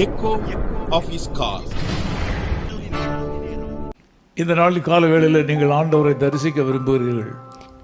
Echo of his இந்த நாள் கால வேளையில் நீங்கள் ஆண்டவரை தரிசிக்க விரும்புகிறீர்கள்.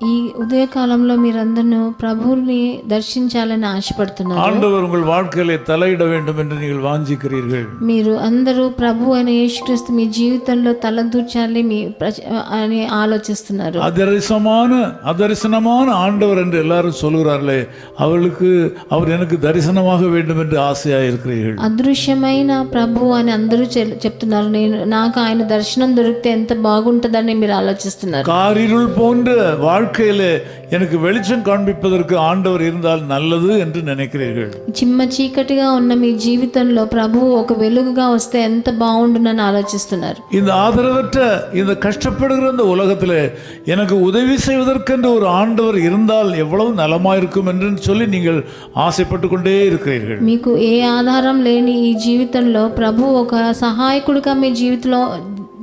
ఈ ఉదయకాలంలో మీరందరూ ప్రభువుని దర్శించాలని ఆశపడుతున్నారు ஆண்டவர் உங்கள் வாழ்க்கையிலே தலையிட வேண்டும் என்று நீங்கள் வாஞ்சிக்கிறீர்கள் మీరు అందరూ ప్రభు అయిన యేసుక్రీస్తు మీ జీవితంలో తలదూర్చాలి మీ ప్రజ- అని ఆలోచిస్తున్నారు அதரிசமான அதரிசனமான ஆண்டவர் என்று எல்லாரும் சொல்கிறார்களே அவர்களுக்கு அவர் எனக்கு தரிசனமாக வேண்டும் என்று ஆசையாக இருக்கிறீர்கள் అదృశ్యమైన ప్రభు అని అందరూ చె- చెప్తున్నారు నేను నాకు ఆయన దర్శనం దొరికితే ఎంత బాగుంటుందని మీరు ఆలోచిస్తున్నారు காரிருள் போன்ற வாழ்க்கையிலே எனக்கு வெளிச்சம் காண்பிப்பதற்கு ஆண்டவர் இருந்தால் நல்லது என்று நினைக்கிறீர்கள் చిమ్మ చీకటిగా ఉన్న మీ జీవితంలో ప్రభు ఒక వెలుగుగా వస్తే ఎంత బాగుండునని ఆలోచిస్తున్నారు இந்த ஆதரவற்ற இந்த கஷ்டப்படுகிற இந்த உலகத்தில் எனக்கு உதவி செய்வதற்கென்று ஒரு ஆண்டவர் இருந்தால் எவ்வளவு நலமாயிருக்கும் என்று சொல்லி நீங்கள் ஆசைப்பட்டு கொண்டே இருக்கிறீர்கள் మీకు ఏ ఆధారం లేని ఈ జీవితంలో ప్రభు ఒక సహాయకుడిగా మీ జీవితంలో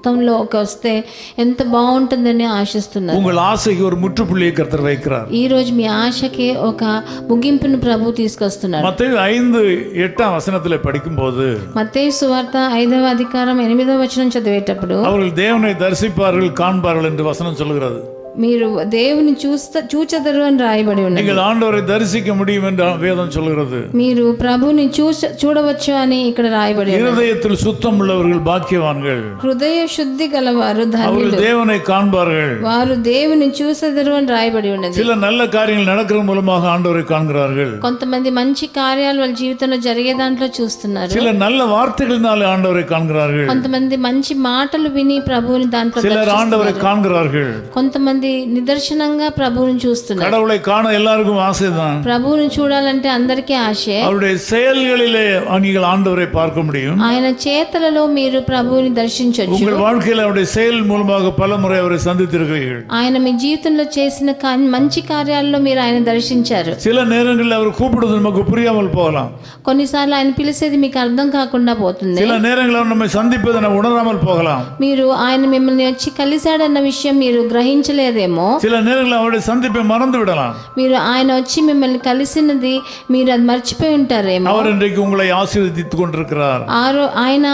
జీవితంలో ఒక వస్తే ఎంత బాగుంటుందని ఆశిస్తున్నారు உங்கள் ஆசைக்கு ஒரு முற்றுப்புள்ளியை கர்த்தர் வைக்கிறார் ఈ రోజు మీ ఆశకి ఒక ముగింపును ప్రభు తీసుకొస్తున్నారు மத்திய ஐந்து எட்டாம் வசனத்தில் படிக்கும்போது మత్తయి సువార్త ఐదవ అధికారం ఎనిమిదవ వచనం చదివేటప్పుడు அவர்கள் தேவனை தரிசிப்பார்கள் காண்பார்கள் என்று வசனம் சொல்கிறது మీరు దేవుని చూస్త చూచెదరు అని రాయబడి ఉన్నది நீங்கள் ஆண்டவரை தரிசிக்க முடியும் என்று வேதம் சொல்கிறது మీరు ప్రభుని చూస చూడవచ్చు అని ఇక్కడ రాయబడి ఉన్నది இருதயத்தில் சுத்தம் உள்ளவர்கள் பாக்கியவான்கள் హృదయ శుద్ధి గలవారు ధన్యులు அவர்கள் தேவனை காண்பார்கள் వారు దేవుని చూసెదరు అని రాయబడి ఉన్నది சில நல்ல காரியங்கள் நடக்கிற மூலமாக ஆண்டவரை காண்கிறார்கள் కొంతమంది మంచి కార్యాలు వాళ్ళ జీవితంలో జరిగే దాంట్లో చూస్తున్నారు சில நல்ல வார்த்தைகளினாலே ஆண்டவரை காண்கிறார்கள் కొంతమంది మంచి మాటలు విని ప్రభువుని దాంట్లో சிலர் ஆண்டவரை காண்கிறார்கள் కొంతమంది నిదర్శనంగా ప్రభువుని చూస్తున్నారు கடவுளை காண எல்லாருக்கும் ஆசைதான் ప్రభువుని చూడాలంటే అందరికీ ఆశే அவருடைய செயல்களிலே நீங்கள் ஆண்டவரை பார்க்க முடியும் ఆయన చేతలలో మీరు ప్రభువుని దర్శించవచ్చు உங்கள் வாழ்க்கையில் அவருடைய செயல் மூலமாக பல முறை அவரை சந்தித்திருக்கிறீர்கள் ఆయన మీ జీవితంలో చేసిన కా- మంచి కార్యాల్లో మీరు ఆయన దర్శించారు சில நேரங்களில் அவர் கூப்பிடுவது நமக்கு புரியாமல் போகலாம் కొన్నిసార్లు ఆయన పిలిచేది మీకు అర్థం కాకుండా పోతుంది சில நேரங்களில் அவர் நம்மை சந்திப்பதை நம்ம உணராமல் போகலாம் మీరు ఆయన మిమ్మల్ని వచ్చి కలిశాడన్న విషయం మీరు గ్రహించలేదేమో சில நேரங்களில் அவருடைய சந்திப்பை மறந்து விடலாம் మీరు ఆయన వచ్చి మిమ్మల్ని కలిసినది మీరు అది మర్చిపోయి ఉంటారేమో அவர் இன்றைக்கு உங்களை ஆசீர்வதித்துக் கொண்டிருக்கிறார் ఆరో ఆయన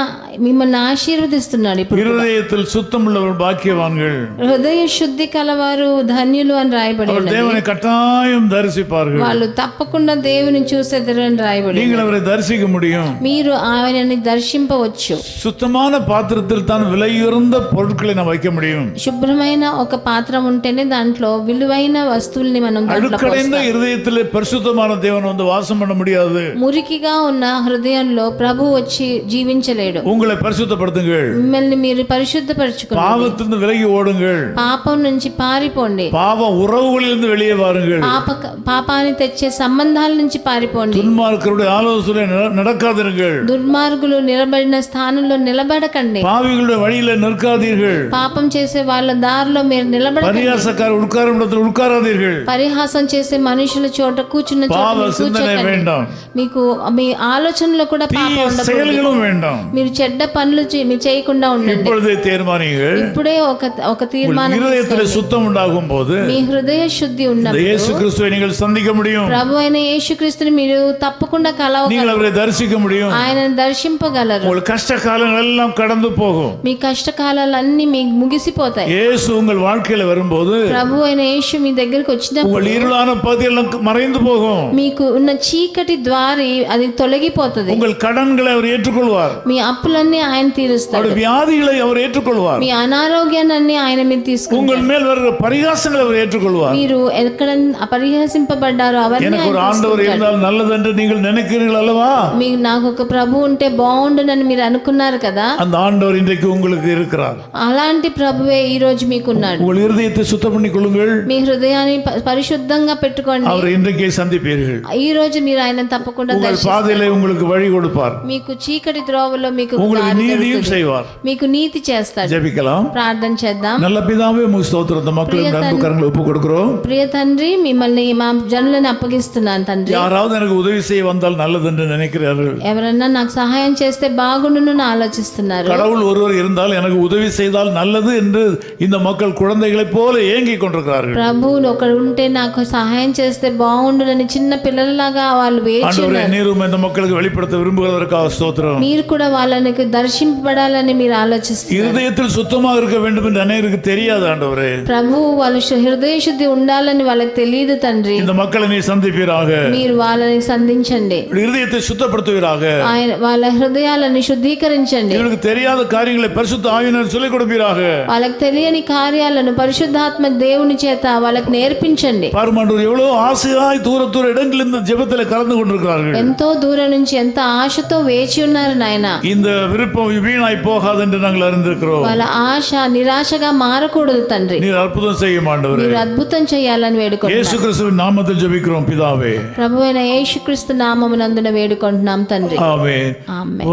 మిమ్మల్ని ఆశీర్వదిస్తున్నాడు ఇప్పుడు இருதயத்தில் சுத்தம் உள்ளவர் பாக்கியவான்கள் హృదయ శుద్ధి కలవారు ధన్యులు అని రాయబడి அவர் ఉన్నది தேவனை கட்டாயம் தரிசிப்பார்கள் వాళ్ళు తప్పకుండా దేవుని చూసేద్దరు అని రాయబడి நீங்கள் அவரை தரிசிக்க முடியும் మీరు ఆయనని దర్శింపవచ్చు சுத்தமான பாத்திரத்தில் தான் விலையுறந்த பொருட்களை நாம் வைக்க முடியும் శుభ్రమైన ఒక పాత్ర ఉంటేనే దాంట్లో విలువైన వస్తువుల్ని మనం దాంట్లో அழுக்கடைந்த இருதயத்தில் பரிசுத்தமான தேவன் வந்து வாசம் பண்ண முடியாது మురికిగా ఉన్న హృదయంలో ప్రభు వచ్చి జీవించలేడు உங்களை பரிசுத்தப்படுத்துங்கள் మిమ్మల్ని మీరు పరిశుద్ధపరచుకోండి பாவத்திலிருந்து விலகி ஓடுங்கள் పాపం నుంచి పారిపోండి பாவ உறவுகளிலிருந்து வெளியே வாருங்கள் పాప పాపాన్ని తెచ్చే సంబంధాల నుంచి పారిపోండి துன்மார்க்கருடைய ஆலோசனை நட- நடக்காதிருங்கள் దుర్మార్గులు నిలబడిన స్థానంలో నిలబడకండి பாவிகளுடைய வழியில நிற்காதீர்கள் పాపం చేసే వాళ్ళ దారిలో మీరు నిలబడ பரியாசக்கார உட்காரும் இடத்தில் உட்காராதீர்கள் పరిహాసం చేసే మనుషుల చోట కూర్చున్న చోట பாவ మీరు சிந்தனை కూర్చోకండి வேண்டாம் మీకు మీ ఆలోచనలో కూడా పాపం தீய ఉండకూడదు செயல்களும் வேண்டாம் మీరు చెడ్డ పనులు చే- మీరు చేయకుండా ఉండండి இப்பொழுதே தீர்மானிங்கள் ఇప్పుడే ఒక ఒక తీర్మానం இருதயத்தில் சுத்தம் உண்டாகும் போது మీ హృదయ శుద్ధి இந்த ఉన్నప్పుడు இயேசு கிறிஸ்துவை நீங்கள் சந்திக்க முடியும் ప్రభు అయిన యేసుక్రీస్తుని మీరు తప్పకుండా కలవ நீங்கள் அவரை தரிசிக்க முடியும் ఆయనను దర్శింపగలరు உங்கள் கஷ்ட காலங்கள் எல்லாம் கடந்து போகும் మీ కష్టకాలాలన్నీ మీకు ముగిసిపోతాయి இயேசு உங்கள் வாழ்க்கையில வரும்போது ప్రభు అయిన యేసు మీ దగ్గరికి వచ్చినప్పుడు உங்கள் இருளான பகுதியெல்லாம் மறைந்து போகும் మీకు ఉన్న చీకటి ద్వారి అది తొలగిపోతుంది உங்கள் கடன்களை அவர் ஏற்றுக்கொள்வார் మీ అప్పులన్నీ ఆయన తీరుస్తాడు அவருடைய வியாதிகளை அவர் ஏற்றுக்கொள்வார் మీ అనారోగ్యాన్ని ఆయన మీరు తీసుకుంటారు உங்கள் மேல் வருகிற பரிகாசங்களை அவர் ஏற்றுக்கொள்வார் మీరు ఎక్కడ పరిహసింపబడ్డారో అవన్నీ எனக்கு ఆయన ஒரு ஆண்டவர் இருந்தால் நல்லது என்று நீங்கள் நினைக்கிறீர்கள் அல்லவா మీకు నాకు ఒక ప్రభు ఉంటే బాగుండునని మీరు అనుకున్నారు కదా அந்த ஆண்டவர் இன்றைக்கு உங்களுக்கு இருக்கிறார் అలాంటి ప్రభువే ఈ రోజు మీకున్నాడు உங்கள் இருதயத்தை சுத்தம் பண்ணிக் கொள்ளுங்கள் మీ హృదయాన్ని ప- పరిశుద్ధంగా పెట్టుకోండి அவர் இன்றைக்கே சந்திப்பீர்கள் ఈ రోజు మీరు ఆయన తప్పకుండా உங்கள் దర్శి- பாதையிலே உங்களுக்கு வழி கொடுப்பார் మీకు చీకటి ద్రోవలో మీకు உங்களுக்கு దారి நீதியும் దొరుకుతుంది. செய்வார் మీకు నీతి చేస్తాడు ஜெபிக்கலாம் ప్రార్థన చేద్దాం நல்ல பிதாவே உங்க ஸ்தோத்திரம் இந்த மக்களுக்கு நண்பு கரங்களை ஒப்பு கொடுக்கிறோம் ప్రియ తండ్రి మిమ్మల్ని మా జనులను అప్పగిస్తున్నాను తండ్రి யாராவது எனக்கு உதவி செய்ய வந்தால் நல்லது என்று நினைக்கிறார்கள் ఎవరన్నా నాకు సహాయం చేస్తే బాగుండును అని ఆలోచిస్తున్నారు கடவுள் ஒருவர் இருந்தால் எனக்கு உதவி செய்தால் நல்லது என்று இந்த மக்கள் குழந்தைகளைப் போல போல ஏங்கிக் கொண்டிருக்கிறார்கள் ప్రభువులు ఒకడు ఉంటే నాకు సహాయం చేస్తే బాగుండునని చిన్న పిల్లలలాగా వాళ్ళు వేచి ஆண்டவரே நீரும் இந்த மக்களுக்கு வெளிப்படுத்த விரும்புகிறதற்காக ஸ்தோத்திரம் మీరు కూడా వాళ్ళనికి దర్శింపబడాలని మీరు ఆలోచిస్తారు இருதயத்தில் சுத்தமாக இருக்க வேண்டும் என்று அநேகருக்கு தெரியாது ஆண்டவரே ప్రభువు వాళ్ళు శు- హృదయ శుద్ధి ఉండాలని వాళ్ళకి తెలియదు తండ్రి இந்த மக்களை நீ சந்திப்பீராக మీరు వాళ్ళని సంధించండి இருதயத்தை சுத்தப்படுத்துவீராக ఆయన వాళ్ళ హృదయాలను శుద్ధీకరించండి இவர்களுக்கு தெரியாத காரியங்களை பரிசுத்த ஆவியினர் சொல்லிக் கொடுப்பீராக వాళ్ళకి తెలియని కార్యాలను పరిశుద్ధాత్మ దేవుని చేత వాళ్ళకి నేర్పించండి பாருமாண்டவர் எவ்வளவு ஆசையாய் தூர தூர இடங்களில் இந்த ஜெபத்தில் கலந்து கொண்டிருக்கிறார்கள் ఎంతో దూరం నుంచి ఎంత ఆశతో వేచి ఉన్నారు నాయన இந்த விருப்பம் வீணாய் போகாது என்று நாங்கள் அறிந்திருக்கிறோம் వాళ్ళ ఆశ నిరాశగా మారకూడదు తండ్రి நீர் அற்புதம் செய்யும் ஆண்டவரே మీరు అద్భుతం చేయాలని వేడుకుంటున్నాం இயேசு கிறிஸ்துவின் நாமத்தில் ஜெபிக்கிறோம் பிதாவே ప్రభు అయిన యేసుక్రీస్తు నామమునందున వేడుకుంటున్నాం తండ్రి ஆமென் ఆమె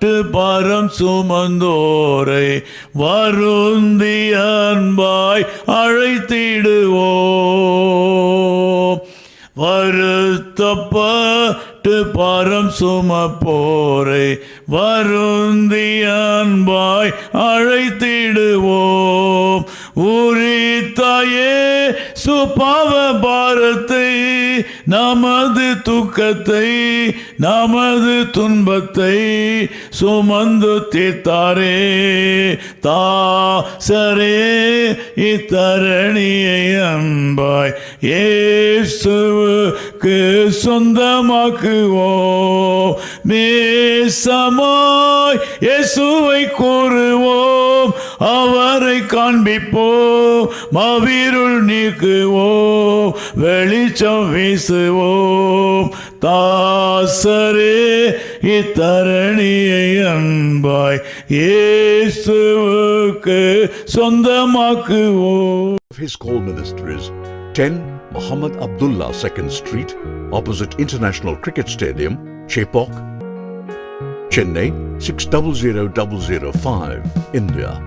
பட்டு பரம் சுமந்தோரை வருந்தி அன்பாய் அழைத்திடுவோம். வருத்தப்பட்டு பரம் சுமப்போரை வருந்தி அன்பாய் அழைத்திடுவோம். உரித்தாயே சுபாவ பாரத்தை நமது துக்கத்தை நமது துன்பத்தை சுமந்து தீர்த்தாரே. தாசரே இத்தரணியை அன்பாய் இயேசுவுக்கு சொந்தமாக்குவோ நேசமாய் இயேசுவை கூறுவோம். அவரை காண்பிப்போம் மவிருள் நீக்குவோம் வெளிச்சம் வீசுவோம் தாசரே இத்தரணியை அன்பாய் இயேசுவுக்கு சொந்தமாக்குவோம் of his call ministries 10 Muhammad Abdullah 2nd Street, opposite International Cricket Stadium, Chepok, Chennai 600005, India.